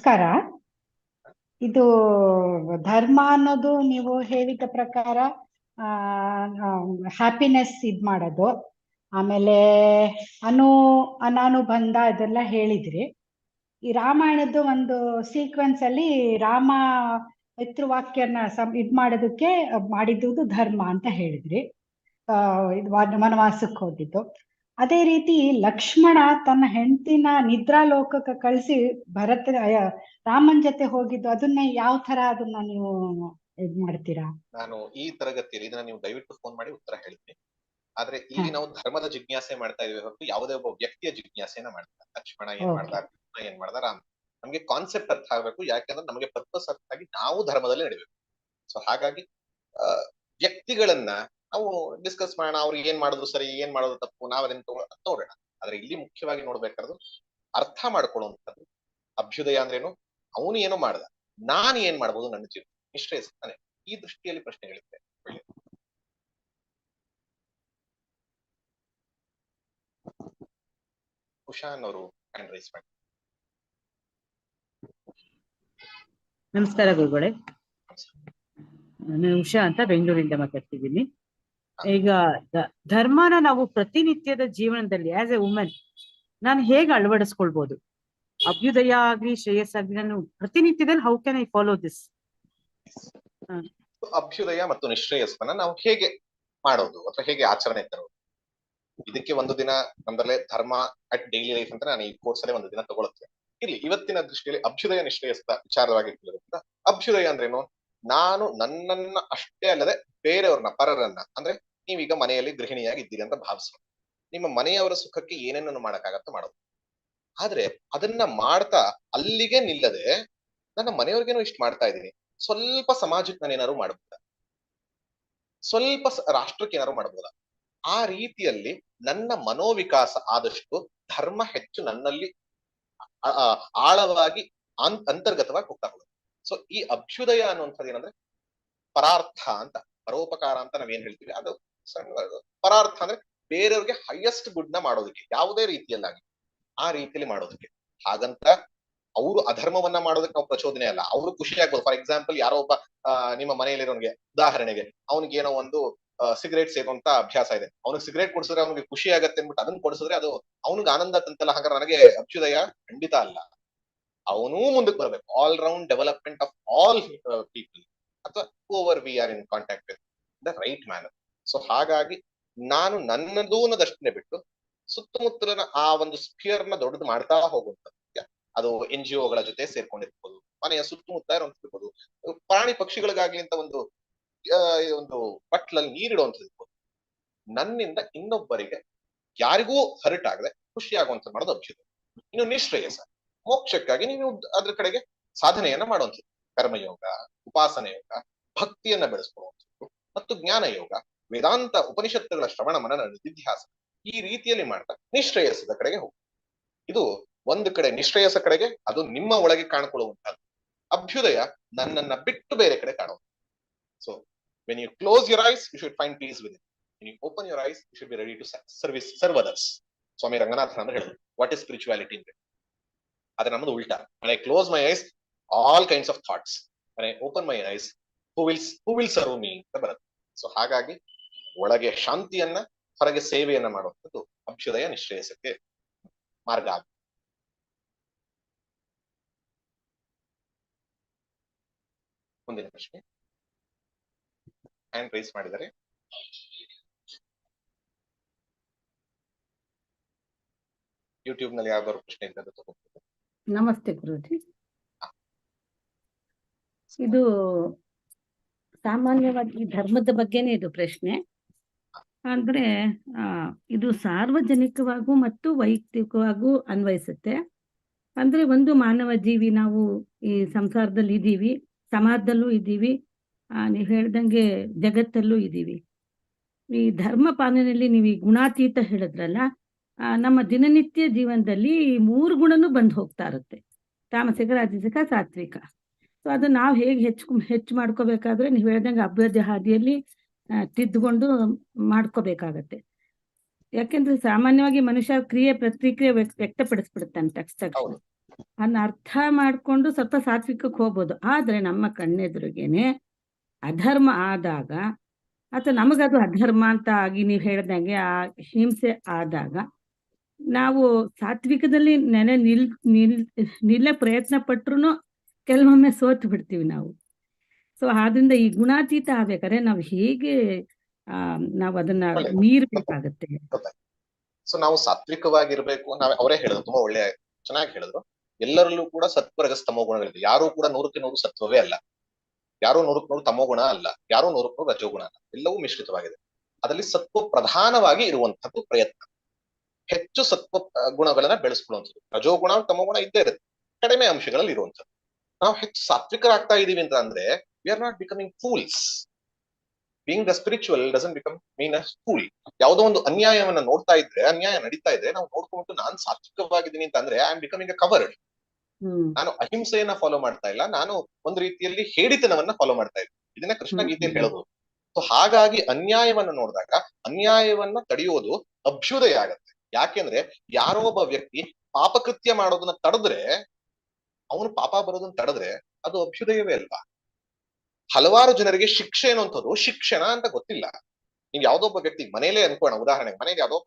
ನಮಸ್ಕಾರ. ಇದು ಧರ್ಮ ಅನ್ನೋದು ನೀವು ಹೇಳಿದ ಪ್ರಕಾರ ಹ್ಯಾಪಿನೆಸ್ ಇದ್ ಮಾಡೋದು. ಆಮೇಲೆ ಅನು, ಅನಾನುಬಂಧ ಇದೆಲ್ಲ ಹೇಳಿದ್ರಿ. ಈ ರಾಮಾಯಣದ್ದು ಒಂದು ಸೀಕ್ವೆನ್ಸ್ ಅಲ್ಲಿ ರಾಮ ಪಿತೃವಾಕ್ಯನ ಸಂ, ಇದ್ ಮಾಡೋದಕ್ಕೆ ಮಾಡಿದ್ದು ಧರ್ಮ ಅಂತ ಹೇಳಿದ್ರಿ. ಆ, ಇದು ವನವಾಸಕ್ಕೆ ಹೋಗಿದ್ದು. ಅದೇ ರೀತಿ ಲಕ್ಷ್ಮಣ ತನ್ನ ಹೆಂಡತಿನ ನಿದ್ರಾ ಲೋಕಕ್ಕೆ ಕಳಿಸಿ ಭರತ ರಾಮನ್ ಜೊತೆ ಹೋಗಿದ್ದು ಅದನ್ನ ಯಾವ ತರ ಅದನ್ನ ನೀವು ಇದ್ ಮಾಡ್ತೀರಾ? ನಾನು ಈ ತರಗತಿಯಲ್ಲಿ ಇದನ್ನ ನೀವು ದಯವಿಟ್ಟು ಫೋನ್ ಮಾಡಿ ಉತ್ತರ ಹೇಳ್ತೀನಿ. ಆದ್ರೆ ಇಲ್ಲಿ ನಾವು ಧರ್ಮದ ಜಿಜ್ಞಾಸೆ ಮಾಡ್ತಾ ಇದೀವಿ ಹೊರತು ಯಾವುದೇ ಒಬ್ಬ ವ್ಯಕ್ತಿಯ ಜಿಜ್ಞಾಸೆನ ಮಾಡ್ತಾರೆ ಲಕ್ಷ್ಮಣ ಏನ್ ಮಾಡ್ತಾರೆ ಮಾಡ್ದ ಕೃಷ್ಣ ಏನ್ ಮಾಡ್ದ ರಾಮ. ನಮ್ಗೆ ಕಾನ್ಸೆಪ್ಟ್ ಅರ್ಥ ಆಗ್ಬೇಕು. ಯಾಕಂದ್ರೆ ನಮಗೆ ಪರ್ಪಸ್ ಅರ್ಥ ಆಗಿ ನಾವು ಧರ್ಮದಲ್ಲಿ ನಡಿಬೇಕು. ಸೊ ಹಾಗಾಗಿ ವ್ಯಕ್ತಿಗಳನ್ನ ನಾವು ಡಿಸ್ಕಸ್ ಮಾಡೋಣ ಅವ್ರು ಏನ್ ಮಾಡೋದು ಸರಿ ಏನ್ ಮಾಡೋದು ತಪ್ಪು ನಾವೇನ್ ಅದನ್ನ ತಗೊ- ನೋಡೋಣ ಆದ್ರೆ ಇಲ್ಲಿ ಮುಖ್ಯವಾಗಿ ನೋಡ್ಬೇಕಾದ್ರು ಅರ್ಥ ಮಾಡ್ಕೊಳ್ಳುವಂಥದ್ದು ಅಭ್ಯುದಯ ಅಂದ್ರೇನು ಅವನು ಏನು ಮಾಡ್ದ? ನಾನು ಏನ್ ಮಾಡ್ಬೋದು ನನ್ನ ಜೀವನ? ನಿಶ್ಚಯಿಸ್ತಾನೆ ಈ ದೃಷ್ಟಿಯಲ್ಲಿ ಪ್ರಶ್ನೆಗಳಿದೆ ಅವರು ಹ್ಯಾಂಡ್ ರೈಸ್ ಮಾಡಿ. ನಮಸ್ಕಾರ ಗುರುಗಳೇ. ನಾನು ಉಷಾ ಅಂತ ಬೆಂಗಳೂರಿಂದ ಮಾತಾಡ್ತಿದ್ದೀನಿ. ಈಗ ಧರ್ಮನ ನಾವು ಪ್ರತಿನಿತ್ಯದ ಜೀವನದಲ್ಲಿ ಆಸ್ ಎ ವುಮೆನ್ ನಾನು ಹೇಗೆ ಅಳವಡಿಸ್ಕೊಳ್ಬಹುದು ಅಭ್ಯುದಯ ಆಗ್ಲಿ ಶ್ರೇಯಸ್ಸಾಗ್ಲಿ ನಾನು ಪ್ರತಿನಿತ್ಯದಲ್ಲಿ how can I follow this ಅಭ್ಯುದಯ ಮತ್ತು ನಿಶ್ರೇಯಸ್ವನ್ನ ನಾವು ಹೇಗೆ ಮಾಡೋದು ಅಥವಾ ಹೇಗೆ ಆಚರಣೆ ತರೋದು? ಇದಕ್ಕೆ ಒಂದು ದಿನ ನಮ್ದಲ್ಲೇ ಧರ್ಮ ಅಟ್ ಡೈಲಿ ಲೈಫ್ ಅಂತ ನಾನು ಈ ಕೋರ್ಸ್ ಅಲ್ಲೇ ಒಂದು ದಿನ ತಗೊಳುತ್ತೆ. ಇಲ್ಲಿ ಇವತ್ತಿನ ದೃಷ್ಟಿಯಲ್ಲಿ ಅಭ್ಯುದಯ ನಿಶ್ರೇಯಸ್ತ ವಿಚಾರವಾಗಿ ಕೇಳೋದ್ರಿಂದ ಅಭ್ಯುದಯ ಅಂದ್ರೇನು? ನಾನು ನನ್ನನ್ನ ಅಷ್ಟೇ ಅಲ್ಲದೆ ಬೇರೆಯವ್ರನ್ನ, ಪರರನ್ನ, ಅಂದ್ರೆ ನೀವೀಗ ಮನೆಯಲ್ಲಿ ಗೃಹಿಣಿಯಾಗಿ ಇದ್ದೀರಿ ಅಂತ ಭಾವಿಸೋಣ ನಿಮ್ಮ ಮನೆಯವರ ಸುಖಕ್ಕೆ ಏನೇನನ್ನು ಮಾಡಕ್ಕಾಗತ್ತ ಮಾಡೋದು. ಆದ್ರೆ ಅದನ್ನ ಮಾಡ್ತಾ ಅಲ್ಲಿಗೆ ನಿಲ್ಲದೆ ನನ್ನ ಮನೆಯವ್ರಿಗೇನು ಇಷ್ಟು ಮಾಡ್ತಾ ಇದ್ದೀನಿ. ಸ್ವಲ್ಪ ಸಮಾಜಕ್ಕೆ ನಾನು ಏನಾದ್ರು ಮಾಡಬಹುದಾ ಸ್ವಲ್ಪ ರಾಷ್ಟ್ರಕ್ಕೆ ಏನಾದ್ರು ಮಾಡಬಹುದಾ ಆ ರೀತಿಯಲ್ಲಿ ನನ್ನ ಮನೋವಿಕಾಸ ಆದಷ್ಟು ಧರ್ಮ ಹೆಚ್ಚು ನನ್ನಲ್ಲಿ ಆಳವಾಗಿ ಅಂತರ್ಗತವಾಗಿ ಹೋಗ್ತಾ ಹೋಗುತ್ತೆ ಸೊ ಈ ಅಭ್ಯುದಯ ಅನ್ನುವಂಥದ್ದು ಏನಂದ್ರೆ ಪರಾರ್ಥ ಅಂತ, ಪರೋಪಕಾರ ಅಂತ ನಾವೇನ್ ಹೇಳ್ತೀವಿ ಅದು ಪರಾರ್ಥ ಅಂದ್ರೆ ಬೇರೆಯವ್ರಿಗೆ ಹೈಯೆಸ್ಟ್ ಗುಡ್ನ ಮಾಡೋದಕ್ಕೆ, ಯಾವುದೇ ರೀತಿಯಲ್ಲಾಗಿ ಆ ರೀತಿಯಲ್ಲಿ ಮಾಡೋದಕ್ಕೆ. ಹಾಗಂತ ಅವರು ಅಧರ್ಮವನ್ನ ಮಾಡೋದಕ್ಕೆ ನಾವು ಪ್ರಚೋದನೆ ಅಲ್ಲ. ಅವರು ಖುಷಿ ಆಗ್ಬೋದು. ಫಾರ್ ಎಕ್ಸಾಂಪಲ್ ಯಾರೋ ಒಬ್ಬ ನಿಮ್ಮ ಮನೆಯಲ್ಲಿರೋನ್ಗೆ ಉದಾಹರಣೆಗೆ, ಅವನಿಗೆ ಏನೋ ಒಂದು ಸಿಗರೇಟ್ ಸೇರುವಂತ ಅಭ್ಯಾಸ ಇದೆ. ಅವ್ನಿಗೆ ಸಿಗರೇಟ್ ಕೊಡಿಸಿದ್ರೆ ಅವನಿಗೆ ಖುಷಿ ಆಗತ್ತೆ ಅಂದ್ಬಿಟ್ಟು ಅದನ್ನ ಕೊಡಿಸಿದ್ರೆ ಅದು ಅವನಿಗೆ ಆನಂದ ತಂತಲ್ಲ. ಹಾಗಾದ್ರೆ ನನಗೆ ಅಭ್ಯುದಯ ಖಂಡಿತ ಅಲ್ಲ. ಅವನೂ ಮುಂದಕ್ಕೆ ಬರಬೇಕು. All round development of all people ಅಥವಾ over we are in contact with the right manner so ಹಾಗಾಗಿ ನಾನು ನನ್ನದೂ ಅನ್ನೋದಷ್ಟನ್ನೇ ಬಿಟ್ಟು ಸುತ್ತಮುತ್ತಲಿನ ಆ ಒಂದು ಸ್ಪಿಯರ್ನ ದೊಡ್ಡದು ಮಾಡ್ತಾ ಹೋಗುವಂತ ಅದು ಎನ್ ಜಿ ಒಗಳ ಜೊತೆ ಸೇರ್ಕೊಂಡಿರ್ಬೋದು, ಮನೆಯ ಸುತ್ತಮುತ್ತ ಇರುವಂತಿರ್ಬೋದು ಪ್ರಾಣಿ ಪಕ್ಷಿಗಳಿಗಾಗಿ ಅಂತ ಒಂದು ಒಂದು ಬಟ್ಲಲ್ಲಿ ನೀರಿಡುವಂಥದ್ದು ಇರ್ಬೋದು. ನನ್ನಿಂದ ಇನ್ನೊಬ್ಬರಿಗೆ ಯಾರಿಗೂ ಹರ್ಟ್ ಆಗದೆ ಖುಷಿ ಆಗುವಂತ ಮಾಡೋದು ಅಭಿಷೇಕ. ಇನ್ನು ನಿಶ್ರೇಯಸ, ಮೋಕ್ಷಕ್ಕಾಗಿ ನೀವು ಅದ್ರ ಕಡೆಗೆ ಸಾಧನೆಯನ್ನ ಮಾಡುವಂಥದ್ದು. ಕರ್ಮಯೋಗ ಉಪಾಸನೆ ಯೋಗ ಭಕ್ತಿಯನ್ನ ಬೆಳೆಸ್ಕೊಳ್ಳುವಂಥದ್ದು, ಮತ್ತು ಜ್ಞಾನ ಯೋಗ ವೇದಾಂತ ಉಪನಿಷತ್ತುಗಳ ಶ್ರವಣ ಮನನ ನಿಧಿಧ್ಯಾಸ ಈ ರೀತಿಯಲ್ಲಿ ಮಾಡ್ತಾ ನಿಶ್ರೇಯಸದ ಕಡೆಗೆ ಹೋಗಿ. ಇದು ಒಂದು ಕಡೆ ನಿಶ್ರೇಯಸ ಕಡೆಗೆ, ಅದು ನಿಮ್ಮ ಒಳಗೆ ಕಾಣಿಕೊಳ್ಳುವಂತಹದ್ದು ಅಭ್ಯುದಯ ನನ್ನನ್ನ ಬಿಟ್ಟು ಬೇರೆ ಕಡೆ ಕಾಣುವುದು. So when you close your eyes you should find peace within you open your eyes you should be ready to service serve others Swami Ranganathan ಅಂದ್ರೆ ಹೇಳುದು ವಾಟ್ ಇಸ್ ಸ್ಪಿರಿಚುಯಾಲಿಟಿ ಅಂದ್ರೆ ಆದ್ರೆ ನಮ್ಮದು ಉಲ್ಟಾ I close my eyes all kinds of thoughts open my eyes, who will who will serve me? ಅಂತ ಬರುತ್ತೆ. So ಹಾಗಾಗಿ ಒಳಗೆ ಶಾಂತಿಯನ್ನ ಹೊರಗೆ ಸೇವೆಯನ್ನ ಮಾಡುವಂಥದ್ದು ಅಭ್ಯುದಯ ನಿಶ್ರೇಯಸಕ್ಕೆ ಮಾರ್ಗ ಆಗುತ್ತೆ ಮುಂದಿನ ಪ್ರಶ್ನೆ. ಹ್ಯಾಂಡ್ ರೈಸ್ ಮಾಡಿದರೆ. ಯೂಟ್ಯೂಬ್ನಲ್ಲಿ ಯಾವ್ದಾದ್ರು ಪ್ರಶ್ನೆ ಇದ್ದರೆ ತಗೋಬಹುದು ನಮಸ್ತೆ ಗುರುಜಿ. ಇದು ಸಾಮಾನ್ಯವಾಗಿ ಧರ್ಮದ ಬಗ್ಗೆನೇ ಇದು ಪ್ರಶ್ನೆ. ಅಂದ್ರೆ ಆ, ಇದು ಸಾರ್ವಜನಿಕವಾಗೂ ಮತ್ತು ವೈಯಕ್ತಿಕವಾಗೂ ಅನ್ವಯಿಸುತ್ತೆ. ಅಂದ್ರೆ ಒಂದು ಮಾನವ ಜೀವಿ ನಾವು ಈ ಸಂಸಾರದಲ್ಲಿ ಇದ್ದೀವಿ, ಸಮಾಜದಲ್ಲೂ ಇದ್ದೀವಿ ನೀವು ಹೇಳ್ದಂಗೆ ಜಗತ್ತಲ್ಲೂ ಇದ್ದೀವಿ. ಈ ಧರ್ಮ ಪಾಲನೆಯಲ್ಲಿ ನೀವು ಈ ಗುಣಾತೀತ ಹೇಳಿದ್ರಲ್ಲ ನಮ್ಮ ದಿನನಿತ್ಯ ಜೀವನದಲ್ಲಿ ಈ ಮೂರು ಗುಣನೂ ಬಂದು ಹೋಗ್ತಾ ಇರುತ್ತೆ. ತಾಮಸಿಕ, ರಾಜಸಿಕ, ಸಾತ್ವಿಕ. ಸೊ, ಅದನ್ನ ನಾವು ಹೇಗೆ ಹೆಚ್ಚು ಹೆಚ್ಚು ಮಾಡ್ಕೋಬೇಕಾದ್ರೆ, ನೀವು ಹೇಳ್ದಂಗೆ ಅಭ್ಯರ್ಥಿ ಹಾದಿಯಲ್ಲಿ ತಿದ್ದುಕೊಂಡು ಮಾಡ್ಕೋಬೇಕಾಗತ್ತೆ. ಯಾಕೆಂದ್ರೆ ಸಾಮಾನ್ಯವಾಗಿ ಮನುಷ್ಯ ಕ್ರಿಯೆ ಪ್ರತಿಕ್ರಿಯೆ ವ್ಯಕ್ತ- ವ್ಯಕ್ತಪಡಿಸ್ಬಿಡುತ್ತಾನೆ ಟೆಕ್ಸ್ಟ್ ತಕ್ಷಣ ಹೌದು. ಅನ್ನ ಅರ್ಥ ಮಾಡ್ಕೊಂಡು ಸ್ವಲ್ಪ ಸಾತ್ವಿಕಕ್ಕೆ ಹೋಗ್ಬೋದು. ಆದ್ರೆ ನಮ್ಮ ಕಣ್ಣೆದುರಿಗೇನೆ ಅಧರ್ಮ ಆದಾಗ ಅಥವಾ ನಮಗದು ಅಧರ್ಮ ಅಂತ ಆಗಿ ನೀವು ಹೇಳ್ದಂಗೆ ಆ ಹಿಂಸೆ ಆದಾಗ ನಾವು ಸಾತ್ವಿಕದಲ್ಲಿ ನೆನೆ ನಿಲ್ ನಿಲ್ ನಿಲ್ಲ ಪ್ರಯತ್ನ ಪಟ್ರು ಕೆಲವೊಮ್ಮೆ ಸೋತು ಬಿಡ್ತೀವಿ ನಾವು. ಸೊ ಆದ್ರಿಂದ ಈ ಗುಣಾತೀತ ಆಗ್ಬೇಕಾದ್ರೆ ನಾವು ಹೇಗೆ ಆ ನಾವು ಅದನ್ನ. ಮೀರ್ಬೇಕಾಗತ್ತೆ. ಸೊ ನಾವು ಸಾತ್ವಿಕವಾಗಿರ್ಬೇಕು. ನಾವ್ ಅವರೇ ಹೇಳಿದ್ರು ತುಂಬಾ ಒಳ್ಳೆ ಚೆನ್ನಾಗಿ ಹೇಳಿದ್ರು. ಎಲ್ಲರಲ್ಲೂ ಕೂಡ ಸತ್ವ ರಜಸ್ ತಮೋ ಗುಣಗಳಿದೆ ಯಾರು ಕೂಡ ನೂರಕ್ಕೆ ನೂರು ಸತ್ವವೇ ಅಲ್ಲ. ಯಾರು ನೂರಕ್ಕೆ ನೂರು ತಮೋ ಗುಣ ಅಲ್ಲ. ಯಾರು ನೂರಕ್ಕೆ ನೂರು ರಜೋಗುಣ ಅಲ್ಲ. ಎಲ್ಲವೂ ಮಿಶ್ರಿತವಾಗಿದೆ. ಅದರಲ್ಲಿ ಸತ್ವ ಪ್ರಧಾನವಾಗಿ ಇರುವಂತದ್ದು ಪ್ರಯತ್ನ. ಹೆಚ್ಚು ಸತ್ವ ಗುಣಗಳನ್ನ ಬೆಳೆಸ್ಕೊಳ್ಳುವಂಥದ್ದು. ರಜೋಗುಣ ತಮೋ ಗುಣ ಇದ್ದೇ ಇರುತ್ತೆ. ಕಡಿಮೆ ಅಂಶಗಳಲ್ಲಿ ಇರುವಂಥದ್ದು. ನಾವು ಹೆಚ್ಚು ಸಾತ್ವಿಕರಾಗ್ತಾ ಇದೀವಿ ಅಂತ ಅಂದ್ರೆ we are not becoming fools being the spiritual doesn't become mean a fool ಯಾವುದೋ ಒಂದು ಅನ್ಯಾಯವನ್ನ ನೋಡ್ತಾ ಇದ್ರೆ ಅನ್ಯಾಯ ನಡೀತಾ ಇದ್ರೆ ನಾವು ನೋಡ್ಕೊಂಡು ನಾನ್ ಸಾತ್ವಿಕವಾಗಿದ್ದೀನಿ ಅಂತಂದ್ರೆ I am becoming a coward ನಾನು ಅಹಿಂಸೆಯನ್ನ ಫಾಲೋ ಮಾಡ್ತಾ ಇಲ್ಲ. ನಾನು ಒಂದು ರೀತಿಯಲ್ಲಿ ಹೇಡಿತನವನ್ನ ಫಾಲೋ ಮಾಡ್ತಾ ಇದ್ದೀನಿ. ಇದನ್ನ ಕೃಷ್ಣ ಗೀತೆಯಲ್ಲಿ. ಹೇಳೋದು. ಸೊ ಹಾಗಾಗಿ ಅನ್ಯಾಯವನ್ನ ನೋಡಿದಾಗ ಅನ್ಯಾಯವನ್ನ ತಡೆಯೋದು ಅಭ್ಯುದಯ ಆಗತ್ತೆ. ಯಾಕೆಂದ್ರೆ ಯಾರೋ ಒಬ್ಬ ವ್ಯಕ್ತಿ ಪಾಪಕೃತ್ಯ ಮಾಡೋದನ್ನ ತಡೆದ್ರೆ ಅವನು ಪಾಪ ಬರೋದನ್ನ ತಡೆದ್ರೆ ಅದು ಅಭ್ಯುದಯವೇ ಅಲ್ವಾ? ಹಲವಾರು ಜನರಿಗೆ ಶಿಕ್ಷೆ ಅನ್ನುವಂಥದ್ದು ಶಿಕ್ಷಣ ಅಂತ ಗೊತ್ತಿಲ್ಲ. ನೀವು ಯಾವ್ದೋ ಒಬ್ಬ ವ್ಯಕ್ತಿ ಮನೇಲೆ ಅನ್ಕೋಣ, ಉದಾಹರಣೆಗೆ ಮನೆಗೆ ಯಾವ್ದೋ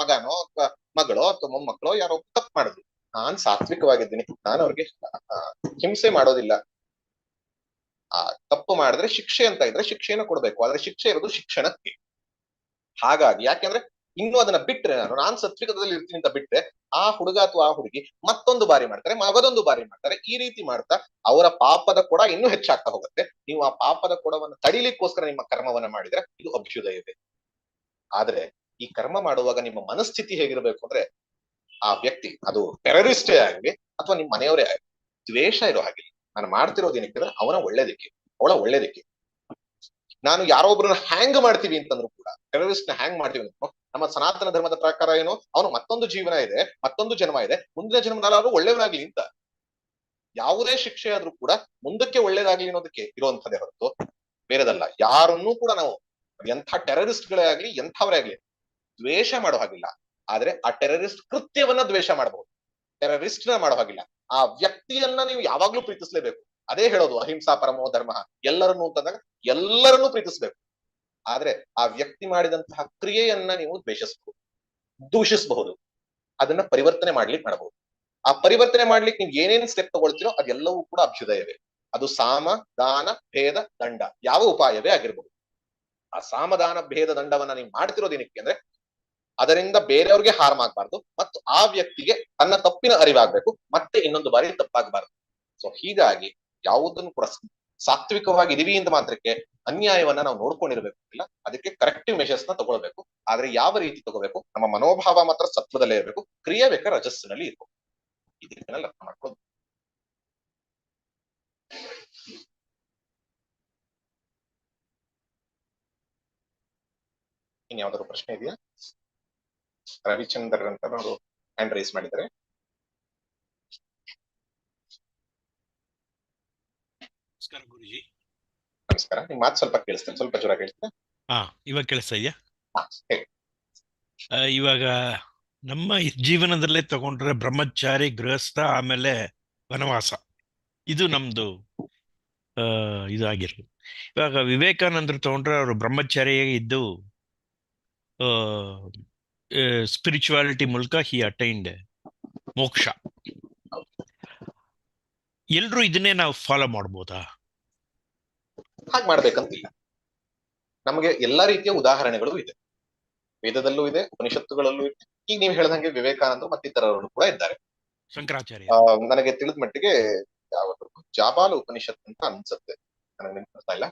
ಮಗನೋ, ಅಥವಾ ಮಗಳೋ, ಅಥವಾ ಮೊಮ್ಮಕ್ಕಳೋ ಯಾರೋ ತಪ್ಪು ಮಾಡಿದ್ರು. ನಾನ್ ಸಾತ್ವಿಕವಾಗಿದ್ದೀನಿ. ನಾನು ಅವ್ರಿಗೆ ಹಿಂಸೆ ಮಾಡೋದಿಲ್ಲ. ಆ, ತಪ್ಪು ಮಾಡಿದ್ರೆ ಶಿಕ್ಷೆ ಅಂತ ಇದ್ರೆ ಶಿಕ್ಷೆನ ಕೊಡ್ಬೇಕು. ಆದ್ರೆ ಶಿಕ್ಷೆ ಇರೋದು ಶಿಕ್ಷಣಕ್ಕೆ. ಹಾಗಾಗಿ ಯಾಕೆಂದ್ರೆ ಇನ್ನು ಅದನ್ನ ಬಿಟ್ರೆ ನಾನು, ನಾನ್ ಸತ್ವಿಕದಲ್ಲಿ ಇರ್ತೀನಿ ಅಂತ ಬಿಟ್ರೆ, ಆ ಹುಡುಗ ಅಥವಾ ಆ ಹುಡುಗಿ ಮತ್ತೊಂದು ಬಾರಿ ಮಾಡ್ತಾರೆ, ಮಗದೊಂದು ಬಾರಿ ಮಾಡ್ತಾರೆ, ಈ ರೀತಿ ಮಾಡ್ತಾ ಅವರ ಪಾಪದ ಕೊಡ ಇನ್ನೂ ಹೆಚ್ಚಾಗ್ತಾ ಹೋಗುತ್ತೆ. ನೀವು ಆ ಪಾಪದ ಕೊಡವನ್ನು ತಡಿಲಿಕ್ಕೋಸ್ಕರ ನಿಮ್ಮ ಕರ್ಮವನ್ನ ಮಾಡಿದ್ರೆ ಇದು ಅಭ್ಯುದಯವೇ. ಆದ್ರೆ ಈ ಕರ್ಮ ಮಾಡುವಾಗ ನಿಮ್ಮ ಮನಸ್ಥಿತಿ ಹೇಗಿರ್ಬೇಕು ಅಂದ್ರೆ, ಆ ವ್ಯಕ್ತಿ ಅದು ಟೆರರಿಸ್ಟೇ ಆಗಲಿ ಅಥವಾ ನಿಮ್ಮ ಮನೆಯವರೇ ಆಗಲಿ, ದ್ವೇಷ ಇರೋ ಹಾಗಿಲ್ಲ. ನಾನು ಮಾಡ್ತಿರೋದು ಏನಕ್ಕೆ ಅಂದ್ರೆ ಅವನ ಒಳ್ಳೇದಕ್ಕೆ, ಅವಳ ಒಳ್ಳೇದಕ್ಕೆ. ನಾನು ಯಾರೋ ಒಬ್ರನ್ನ ಹ್ಯಾಂಗ್ ಮಾಡ್ತೀವಿ ಅಂತಂದ್ರು ಕೂಡ ಟೆರರಿಸ್ಟ್ನ ಹ್ಯಾಂಗ್ ಮಾಡ್ತೀವಿ ಅಂತ ನಮ್ಮ ಸನಾತನ ಧರ್ಮದ ಪ್ರಕಾರ ಏನು? ಅವನು ಮತ್ತೊಂದು ಜೀವನ ಇದೆ, ಮತ್ತೊಂದು ಜನ್ಮ ಇದೆ. ಮುಂದಿನ ಜನ್ಮದಲ್ಲಿ ಅವರು ಒಳ್ಳೆಯವರಾಗ್ಲಿ ಅಂತ. ಯಾವುದೇ ಶಿಕ್ಷೆ ಆದ್ರೂ ಕೂಡ ಮುಂದಕ್ಕೆ ಒಳ್ಳೇದಾಗ್ಲಿ ಅನ್ನೋದಕ್ಕೆ ಇರುವಂತದ್ದೇ ಹೊರತು ಬೇರೆದಲ್ಲ. ಯಾರನ್ನೂ ಕೂಡ ನಾವು ಎಂಥ ಟೆರರಿಸ್ಟ್ ಗಳೇ ಆಗ್ಲಿ, ಎಂಥವರೇ ಆಗ್ಲಿ ದ್ವೇಷ ಮಾಡೋ ಹಾಗಿಲ್ಲ. ಆದ್ರೆ ಆ ಟೆರರಿಸ್ಟ್ ಕೃತ್ಯವನ್ನ ದ್ವೇಷ ಮಾಡಬಹುದು ಟೆರರಿಸ್ಟ್ನ ಮಾಡೋ ಹಾಗಿಲ್ಲ. ಆ ವ್ಯಕ್ತಿಯನ್ನ ನೀವು ಯಾವಾಗ್ಲೂ ಪ್ರೀತಿಸ್ಲೇಬೇಕು. ಅದೇ ಹೇಳೋದು ಅಹಿಂಸಾ ಪರಮೋ ಧರ್ಮ. ಎಲ್ಲರನ್ನು ಅಂತಂದಾಗ ಎಲ್ಲರನ್ನೂ ಪ್ರೀತಿಸ್ಬೇಕು. ಆದ್ರೆ ಆ ವ್ಯಕ್ತಿ ಮಾಡಿದಂತಹ ಕ್ರಿಯೆಯನ್ನ ನೀವು ದ್ವೇಷಿಸಬಹುದು, ದೂಷಿಸಬಹುದು, ಅದನ್ನ ಪರಿವರ್ತನೆ ಮಾಡ್ಲಿಕ್ಕೆ ಮಾಡಬಹುದು. ಆ ಪರಿವರ್ತನೆ ಮಾಡ್ಲಿಕ್ಕೆ ನೀವು ಏನೇನ್ ಸ್ಟೆಪ್ ತಗೊಳ್ತೀರೋ ಅದೆಲ್ಲವೂ ಕೂಡ ಅಭ್ಯುದಯವೇ. ಅದು ಸಾಮ, ದಾನ, ಭೇದ, ದಂಡ ಯಾವ ಉಪಾಯವೇ ಆಗಿರಬಹುದು ಆ ಸಾಮದಾನ ಭೇದ, ದಂಡವನ್ನ ನೀವು ಮಾಡ್ತಿರೋದು ಏನಕ್ಕೆ ಅಂದ್ರೆ ಅದರಿಂದ ಬೇರೆಯವ್ರಿಗೆ ಹಾರ್ಮ್ ಆಗ್ಬಾರ್ದು ಮತ್ತು ಆ ವ್ಯಕ್ತಿಗೆ ತನ್ನ ತಪ್ಪಿನ ಅರಿವಾಗ್ಬೇಕು, ಮತ್ತೆ ಇನ್ನೊಂದು ಬಾರಿ ತಪ್ಪಾಗಬಾರ್ದು. ಸೊ ಹೀಗಾಗಿ ಯಾವುದನ್ನು ಕೂಡ ಸಾತ್ವಿಕವಾಗಿ ಇದೀವಿ ಅಂತ ಮಾತ್ರಕ್ಕೆ ಅನ್ಯಾಯವನ್ನ ನಾವು ನೋಡ್ಕೊಂಡಿರ್ಬೇಕು ಇಲ್ಲ? ಅದಕ್ಕೆ ಕರೆಕ್ಟಿವ್ ಮೆಷರ್ಸ್ನ ತಗೊಳ್ಬೇಕು. ಆದ್ರೆ ಯಾವ ರೀತಿ ತಗೋಬೇಕು? ನಮ್ಮ ಮನೋಭಾವ ಮಾತ್ರ ಸತ್ವದಲ್ಲೇ ಇರಬೇಕು. ಕ್ರಿಯೆ ಬೇಕ ರಜಸ್ಸಿನಲ್ಲಿ ಇರಬೇಕು. ಇದನ್ನೆಲ್ಲ ಅರ್ಥ ಮಾಡ್ಕೊಂಡು ಇನ್ ಯಾವ್ದಾದ್ರು ಪ್ರಶ್ನೆ ಇದೆಯಾ? ರವಿಚಂದ್ರ ಅಂತ ಅವರು ಹ್ಯಾಂಡ್ ರೈಸ್ ಮಾಡಿದ್ದಾರೆ. ನಮಸ್ಕಾರ ಗುರುಜಿ. ನಮಸ್ಕಾರ ನಿಮ್ ಮಾತು ಸ್ವಲ್ಪ ಕೇಳಿಸ್ತೇನೆ ಸ್ವಲ್ಪ ಜೋರ ಕೇಳಿಸ್ತೇನೆ ಹಾ ಇವಾಗ ಕೇಳಿಸ್ತಾ ಇದೆಯಾ? ಇವಾಗ ನಮ್ಮ ಜೀವನದಲ್ಲೇ ತಗೊಂಡ್ರೆ ಬ್ರಹ್ಮಚಾರಿ ಗೃಹಸ್ಥ ಆಮೇಲೆ ವನವಾಸ. ಇದು ನಮ್ದು ಇದಾಗಿರೋದು ಇವಾಗ ವಿವೇಕಾನಂದರು ತಗೊಂಡ್ರೆ ಅವರು ಬ್ರಹ್ಮಚಾರಿಯಾಗಿ ಇದ್ದು ಸ್ಪಿರಿಚುವಾಲಿಟಿ ಮೂಲಕ ಹಿ ಅಟೈಂಡ್ ಮೋಕ್ಷ. ಎಲ್ರೂ ಇದನ್ನೇ ನಾವು ಫಾಲೋ ಮಾಡ್ಬೋದಾ? ಹಾಗೆ ಮಾಡ್ಬೇಕಂತಿಲ್ಲ ನಮಗೆ ಎಲ್ಲಾ ರೀತಿಯ ಉದಾಹರಣೆಗಳು ಇದೆ. ವೇದದಲ್ಲೂ ಇದೆ ಉಪನಿಷತ್ತುಗಳಲ್ಲೂ ಇದೆ. ಈಗ ನೀವು ಹೇಳ್ದಂಗೆ ವಿವೇಕಾನಂದ ಮತ್ತಿತರರು ಕೂಡ ಇದ್ದಾರೆ. ಶಂಕರಾಚಾರ್ಯ. ನನಗೆ ತಿಳಿದ ಮಟ್ಟಿಗೆ ಯಾವತ್ತು ಜಾಬಾಲ ಉಪನಿಷತ್ ಅಂತ ಅನ್ಸುತ್ತೆ. ನನಗೆ ನೆನಪಿರ್ತಾ ಇಲ್ಲ.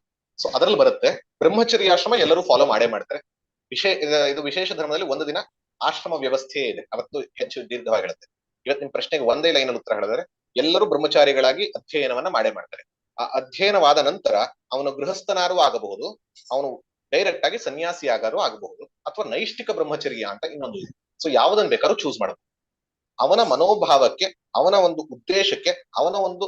ಸೊ ಅದ್ರಲ್ಲಿ ಬರುತ್ತೆ ಬ್ರಹ್ಮಚರ್ಯ ಆಶ್ರಮ ಎಲ್ಲರೂ ಫಾಲೋ ಮಾಡೇ ಮಾಡ್ತಾರೆ. ವಿಶೇಷ ಇದು- ವಿಶೇಷ ಧರ್ಮದಲ್ಲಿ ಒಂದು ದಿನ ಆಶ್ರಮ ವ್ಯವಸ್ಥೆ ಇದೆ. ಅವತ್ತು ಹೆಚ್ಚು ದೀರ್ಘವಾಗಿ ಹೇಳುತ್ತೆ ಇವತ್ತು ನಿಮ್ ಪ್ರಶ್ನೆಗೆ ಒಂದೇ ಲೈನ್ ಉತ್ತರ ಹೇಳಿದ್ರೆ ಎಲ್ಲರೂ ಬ್ರಹ್ಮಚಾರಿಗಳಾಗಿ ಅಧ್ಯಯನವನ್ನ ಮಾಡೇ ಮಾಡ್ತಾರೆ. ಅಧ್ಯಯನವಾದ ನಂತರ ಅವನು ಗೃಹಸ್ಥನಾರು ಆಗಬಹುದು, ಅವನು ಡೈರೆಕ್ಟ್ ಆಗಿ ಸನ್ಯಾಸಿ ಆಗಾರು ಆಗಬಹುದು, ಅಥವಾ ನೈಷ್ಠಿಕ ಬ್ರಹ್ಮಚರ್ಯ ಅಂತ ಇನ್ನೊಂದು ಇದೆ. ಸೊ ಯಾವುದನ್ನ ಬೇಕಾದ್ರೂ ಚೂಸ್ ಮಾಡಬಹುದು ಅವನ ಮನೋಭಾವಕ್ಕೆ, ಅವನ ಒಂದು ಉದ್ದೇಶಕ್ಕೆ, ಅವನ ಒಂದು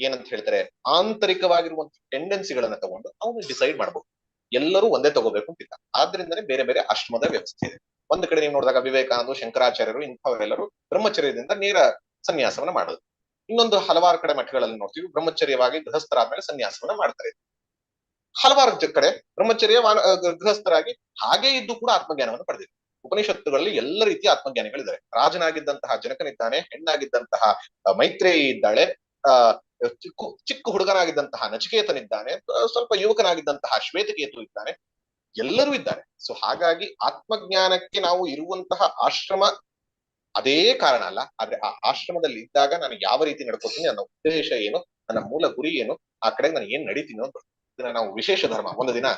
ಏನಂತ ಹೇಳ್ತಾರೆ ಆಂತರಿಕವಾಗಿರುವಂತ ಟೆಂಡೆನ್ಸಿಗಳನ್ನ ತಗೊಂಡು ಅವನು ಡಿಸೈಡ್ ಮಾಡಬಹುದು ಎಲ್ಲರೂ ಒಂದೇ ತಗೋಬೇಕು ಅಂತಿಲ್ಲ ಆದ್ರಿಂದನೇ ಬೇರೆ ಬೇರೆ ಆಶ್ರಮದ ವ್ಯವಸ್ಥೆ ಇದೆ. ಒಂದು ಕಡೆ ನೀವು ನೋಡಿದಾಗ ವಿವೇಕಾನಂದ ಶಂಕರಾಚಾರ್ಯರು ಇಂಥವರೆಲ್ಲರೂ ಬ್ರಹ್ಮಚರ್ಯದಿಂದ ನೇರ ಸನ್ಯಾಸವನ್ನ ಮಾಡೋದು. ಇನ್ನೊಂದು ಹಲವಾರು ಕಡೆ ಮಠಗಳಲ್ಲಿ ನೋಡ್ತೀವಿ. ಬ್ರಹ್ಮಚರ್ಯವಾಗಿ ಗೃಹಸ್ಥರಾದ್ಮೇಲೆ ಸನ್ಯಾಸವನ್ನ ಮಾಡ್ತಾರೆ. ಹಲವಾರು ಕಡೆ ಬ್ರಹ್ಮಚರ್ಯ ಗೃಹಸ್ಥರಾಗಿ ಹಾಗೆ ಇದ್ದು ಕೂಡ ಆತ್ಮಜ್ಞಾನವನ್ನು ಪಡೆದಿದೆ ಉಪನಿಷತ್ತುಗಳಲ್ಲಿ ಎಲ್ಲ ರೀತಿಯ ಆತ್ಮಜ್ಞಾನಿಗಳಿದ್ದಾರೆ. ರಾಜನಾಗಿದ್ದಂತಹ, ಜನಕನಿದ್ದಾನೆ, ಹೆಣ್ಣಾಗಿದ್ದಂತಹ ಮೈತ್ರೇಯಿ ಇದ್ದಾಳೆ ಆ ಚಿಕ್ಕ ಚಿಕ್ಕ ಹುಡುಗನಾಗಿದ್ದಂತಹ, ನಚಿಕೇತನಿದ್ದಾನೆ ಸ್ವಲ್ಪ ಯುವಕನಾಗಿದ್ದಂತಹ, ಶ್ವೇತಕೇತು ಇದ್ದಾನೆ. ಎಲ್ಲರೂ ಇದ್ದಾರೆ. ಸೊ ಹಾಗಾಗಿ ಆತ್ಮಜ್ಞಾನಕ್ಕೆ ನಾವು ಇರುವಂತಹ ಆಶ್ರಮ ಅದೇ ಕಾರಣ ಅಲ್ಲ ಆದ್ರೆ ಆ ಆಶ್ರಮದಲ್ಲಿ ಇದ್ದಾಗ ನಾನು ಯಾವ ರೀತಿ ನಡ್ಕೋತೀನಿ ನನ್ನ ಉದ್ದೇಶ ಏನು ನನ್ನ ಮೂಲ ಗುರಿ ಏನು ಆ ಕಡೆ ನಾನು ಏನ್ ನಡೀತೀನಿ ಅಂತ ಇದನ್ನ ನಾವು ವಿಶೇಷ ಧರ್ಮ ಒಂದು ದಿನ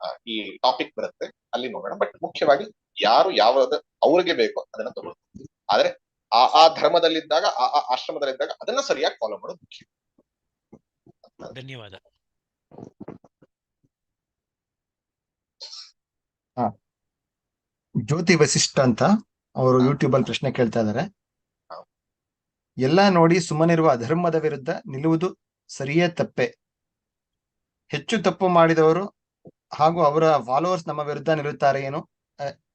ಆ, ಈ ಟಾಪಿಕ್ ಬರುತ್ತೆ ಅಲ್ಲಿ ನೋಡೋಣ. ಬಟ್ ಮುಖ್ಯವಾಗಿ ಯಾರು ಯಾವ ಅವ್ರಿಗೆ ಬೇಕೋ ಅದನ್ನ ತಗೊಳ್ತೀವಿ ಆದ್ರೆ ಆ ಆ ಧರ್ಮದಲ್ಲಿದ್ದಾಗ ಆ ಆ ಆಶ್ರಮದಲ್ಲಿದ್ದಾಗ ಅದನ್ನ ಸರಿಯಾಗಿ ಫಾಲೋ ಮಾಡೋದು ಮುಖ್ಯ. ಧನ್ಯವಾದ. ಜ್ಯೋತಿ ವಸಿಷ್ಠ ಅಂತ? ಅವರು ಯೂಟ್ಯೂಬ್ ಅಲ್ಲಿ ಪ್ರಶ್ನೆ ಕೇಳ್ತಾ ಇದಾರೆ. ಎಲ್ಲಾ ನೋಡಿ ಸುಮ್ಮನಿರುವ ಅಧರ್ಮದ ವಿರುದ್ಧ ನಿಲ್ಲುವುದು ಸರಿಯೇ ತಪ್ಪೆ. ಹೆಚ್ಚು ತಪ್ಪು ಮಾಡಿದವರು ಹಾಗೂ ಅವರ ಫಾಲೋವರ್ಸ್ ನಮ್ಮ ವಿರುದ್ಧ ನಿಲ್ಲುತ್ತಾರೆ ಏನು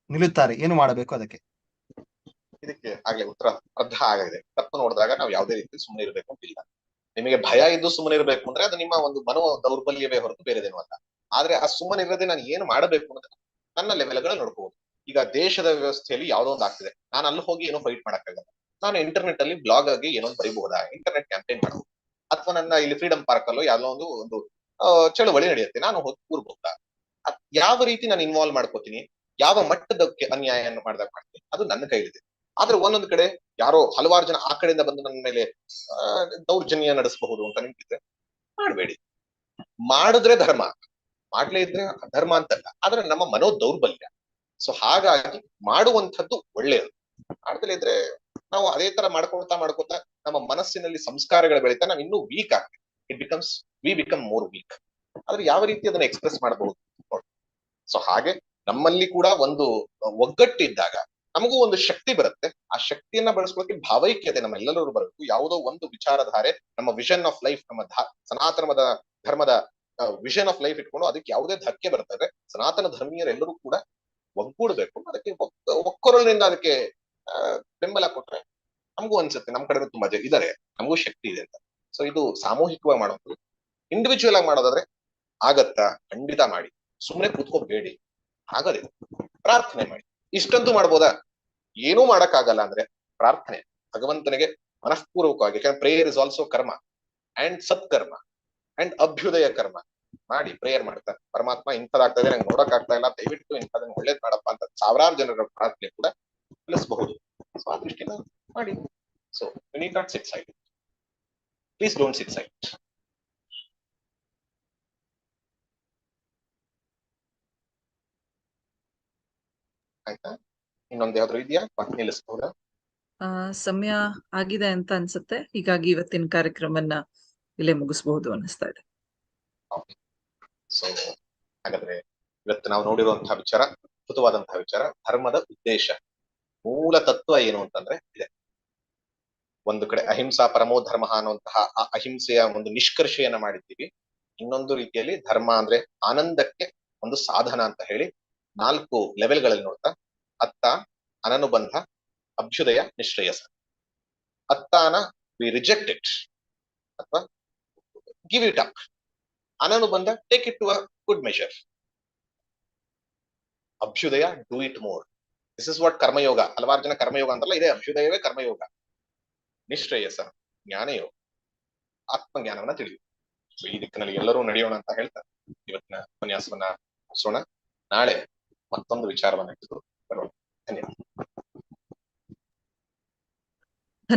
ನಿಲ್ಲುತ್ತಾರೆ ಏನು ಮಾಡಬೇಕು ಅದಕ್ಕೆ? ಇದಕ್ಕೆ ಆಗ್ಲಿ ಉತ್ತರ ಅರ್ಧ ಆಗಿದೆ ತಪ್ಪು ನೋಡಿದಾಗ ನಾವು ಯಾವುದೇ ರೀತಿ ಸುಮ್ಮನೆ ಇರಬೇಕು ಅಂತಿಲ್ಲ ನಿಮಗೆ ಭಯ ಇದ್ದು ಸುಮ್ಮನೆ ಇರಬೇಕು ಅಂದ್ರೆ ಅದು ನಿಮ್ಮ ಒಂದು ಮನೋ ದೌರ್ಬಲ್ಯವೇ ಹೊರತು ಬೇರೆದೇನು ಅಲ್ಲ. ಆದ್ರೆ ಆ ಸುಮ್ಮನೆ ಇರದೆ ನಾನು ಏನು ಮಾಡಬೇಕು ಅಂದ್ರೆ ನನ್ನ ಲೆವೆಲ್ಗಳಲ್ಲಿ ನೋಡ್ಕೋಬಹುದು. ಈಗ ದೇಶದ ವ್ಯವಸ್ಥೆಯಲ್ಲಿ ಯಾವ್ದೋ ಒಂದು ಆಗ್ತಿದೆ. ನಾನು ಅಲ್ಲಿ ಹೋಗಿ ಏನೋ ಫೈಟ್ ಮಾಡಕ್ಕಾಗಲ್ಲ. ನಾನು ಇಂಟರ್ನೆಟ್ ಅಲ್ಲಿ ಬ್ಲಾಗ್ ಆಗಿ ಏನೋ ಬರಿಬಹುದಾ? ಇಂಟರ್ನೆಟ್ ಕ್ಯಾಂಪೇನ್ ಮಾಡಬಹುದು ಅಥವಾ ನನ್ನ ಇಲ್ಲಿ ಫ್ರೀಡಮ್ ಪಾರ್ಕ್ ಅಲ್ಲೋ ಯಾವ್ದೋ ಒಂದು ಒಂದು ಚಳುವಳಿ ನಡೆಯುತ್ತೆ. ನಾನು ಹೋಗಿ ಕೂರ್ಬಹುದಾ? ಯಾವ ರೀತಿ ನಾನು ಇನ್ವಾಲ್ವ್ ಮಾಡ್ಕೋತೀನಿ? ಯಾವ ಮಟ್ಟದ ಅನ್ಯಾಯವನ್ನು ಮಾಡಿದಾಗ ಮಾಡ್ತೀನಿ? ಅದು ನನ್ನ ಕೈಲಿದೆ. ಆದ್ರೆ ಒಂದೊಂದು ಕಡೆ ಯಾರೋ ಹಲವಾರು ಜನ ಆ ಕಡೆಯಿಂದ ಬಂದು ನನ್ನ ಮೇಲೆ ದೌರ್ಜನ್ಯ ನಡೆಸಬಹುದು ಅಂತ ನಿಂತಿದ್ರೆ ಮಾಡಬೇಡಿ. ಮಾಡಿದ್ರೆ ಧರ್ಮ. ಮಾಡ್ಲೇ ಇದ್ರೆ ಧರ್ಮ ಅಂತಲ್ಲ. ಆದ್ರೆ ನಮ್ಮ ಮನೋ ದೌರ್ಬಲ್ಯ ಸೊ ಹಾಗಾಗಿ ಮಾಡುವಂಥದ್ದು ಒಳ್ಳೆಯದು. ಮಾಡ್ದಲೇ ಇದ್ರೆ ನಾವು ಅದೇ ತರ ಮಾಡ್ಕೊಳ್ತಾ ಮಾಡ್ಕೊತಾ ನಮ್ಮ ಮನಸ್ಸಿನಲ್ಲಿ ಸಂಸ್ಕಾರಗಳು ಬೆಳೀತಾ ನಾವು ಇನ್ನೂ ವೀಕ್ ಆಗ್ತೀವಿ. It becomes we become more weak ಆದ್ರೆ ಯಾವ ರೀತಿ ಅದನ್ನ ಎಕ್ಸ್ಪ್ರೆಸ್ ಮಾಡಬಹುದು ಸೊ ಹಾಗೆ ನಮ್ಮಲ್ಲಿ ಕೂಡ ಒಂದು ಒಗ್ಗಟ್ಟಿದ್ದಾಗ ನಮಗೂ ಒಂದು ಶಕ್ತಿ ಬರುತ್ತೆ. ಆ ಶಕ್ತಿಯನ್ನ ಬಳಸ್ಕೊಳ್ಳೋಕೆ ಭಾವೈಕ್ಯತೆ ನಮ್ಮ ಎಲ್ಲರೂ ಬರಬೇಕು. ಯಾವುದೋ ಒಂದು ವಿಚಾರಧಾರೆ ನಮ್ಮ ವಿಷನ್ ಆಫ್ ಲೈಫ್ ನಮ್ಮ ಸನಾತನದ ಧರ್ಮದ ವಿಷನ್ ಆಫ್ ಲೈಫ್ ಇಟ್ಕೊಂಡು ಅದಕ್ಕೆ ಯಾವುದೇ ಧಕ್ಕೆ ಬರ್ತದೆ. ಸನಾತನ ಧರ್ಮೀಯರೆಲ್ಲರೂ ಕೂಡ ಒಗ್ಗೂಡ್ಬೇಕು. ಅದಕ್ಕೆ ಒಕ್- ಒಕ್ಕೊರಲಿನಿಂದ ಅದಕ್ಕೆ ಬೆಂಬಲ ಕೊಟ್ರೆ ನಮಗೂ ಅನ್ಸುತ್ತೆ. ನಮ್ ಕಡೆ ತುಂಬಾ ಇದಾರೆ. ನಮಗೂ ಶಕ್ತಿ ಇದೆ ಅಂತ. ಸೊ ಇದು ಸಾಮೂಹಿಕವಾಗಿ ಮಾಡೋದು. ಇಂಡಿವಿಜುವಲ್ ಆಗಿ ಮಾಡೋದಾದ್ರೆ ಆಗತ್ತಾ? ಖಂಡಿತ ಮಾಡಿ. ಸುಮ್ಮನೆ ಕೂತ್ಕೋಬೇಡಿ. ಆಗದೆ ಪ್ರಾರ್ಥನೆ ಮಾಡಿ. ಇಷ್ಟಂತೂ ಮಾಡ್ಬೋದಾ? ಏನೂ ಮಾಡಕ್ಕಾಗಲ್ಲ ಅಂದ್ರೆ ಪ್ರಾರ್ಥನೆ. ಭಗವಂತನಿಗೆ ಮನಃಪೂರ್ವಕವಾಗಿ, ಯಾಕಂದ್ರೆ prayer is also karma and ಸತ್ಕರ್ಮ and ಅಭ್ಯುದಯ ಕರ್ಮ ಮಾಡಿ ಪ್ರೇಯರ್ ಮಾಡ್ತಾರೆ ಪರಮಾತ್ಮ ಇಂಥದ್ದಾಗ್ತದೆ ನಂಗೆ ನೋಡಕ್ ಆಗ್ತಾ ಇಲ್ಲ, ದಯವಿಟ್ಟು ಇಂಥದನ್ನ ಒಳ್ಳೇದ್ ಮಾಡಪ್ಪ ಅಂತ ಸಾವಿರಾರು ಜನರ ಪ್ರಾರ್ಥನೆ ಕೂಡ ತಿಳಿಸಬಹುದು. ಸೊ ಆ ದೃಷ್ಟಿನ ಮಾಡಿ. So need not sit side please don't sit side ಆಯ್ತಾ? ಇನ್ನೊಂದ್ ಯಾವ್ದು ಇದೆಯಾ? ಮತ್ತೆ ನಿಲ್ಲಿಸಬಹುದಾ ಸಮಯ ಆಗಿದೆ ಅಂತ ಅನ್ಸುತ್ತೆ. ಹೀಗಾಗಿ ಇವತ್ತಿನ ಕಾರ್ಯಕ್ರಮವನ್ನ ಇಲ್ಲೇ ಮುಗಿಸಬಹುದು ಅನಿಸ್ತಾ ಇದೆ. ಸೊ ಹಾಗಾದ್ರೆ ಇವತ್ತು ನಾವು ನೋಡಿರುವಂತಹ ವಿಚಾರ, ಅದ್ಭುತವಾದಂತಹ ವಿಚಾರ, ಧರ್ಮದ ಉದ್ದೇಶ. ಮೂಲ ತತ್ವ ಏನು ಅಂತಂದ್ರೆ ಇದೆ. ಒಂದು ಕಡೆ ಅಹಿಂಸಾ ಪರಮೋ ಧರ್ಮ ಅನ್ನುವಂತಹ ಆ ಅಹಿಂಸೆಯ ಒಂದು ನಿಷ್ಕರ್ಷೆಯನ್ನ ಮಾಡಿದ್ದೀವಿ. ಇನ್ನೊಂದು ರೀತಿಯಲ್ಲಿ ಧರ್ಮ ಅಂದ್ರೆ ಆನಂದಕ್ಕೆ ಒಂದು ಸಾಧನ ಅಂತ ಹೇಳಿ ನಾಲ್ಕು ಲೆವೆಲ್ಗಳಲ್ಲಿ ನೋಡ್ತಾ, ಅತ್ತ, ಅನನುಬಂಧ, ಅಭ್ಯುದಯ, ನಿಶ್ರೇಯಸ. ಅತ್ತಾನ ವಿ ರಿಜೆಕ್ಟೆಡ್ ಅಥವಾ give it up ಅನನುಬಂಧ take it to a good measure ಅಭ್ಯುದಯ do it more this is what karma yoga, ಹಲವಾರು ಜನ ಕರ್ಮಯೋಗ ಅಂತಲ್ಲ, ಇದೆ ಅಭ್ಯುದಯವೇ ಕರ್ಮಯೋಗ. ನಿಶ್ರೇಯಸ ಜ್ಞಾನಯೋಗ ಆತ್ಮಜ್ಞಾನವನ್ನ ತಿಳಿಯುವುದು ಸೊ ಈ ದಿಕ್ಕಿನಲ್ಲಿ ಎಲ್ಲರೂ ನಡೆಯೋಣ ಅಂತ ಹೇಳ್ತಾ ಇವತ್ತಿನ ಉಪನ್ಯಾಸವನ್ನ ಮುಗಿಸೋಣ. ನಾಳೆ ಮತ್ತೊಂದು ವಿಚಾರವನ್ನ ಇಟ್ಟು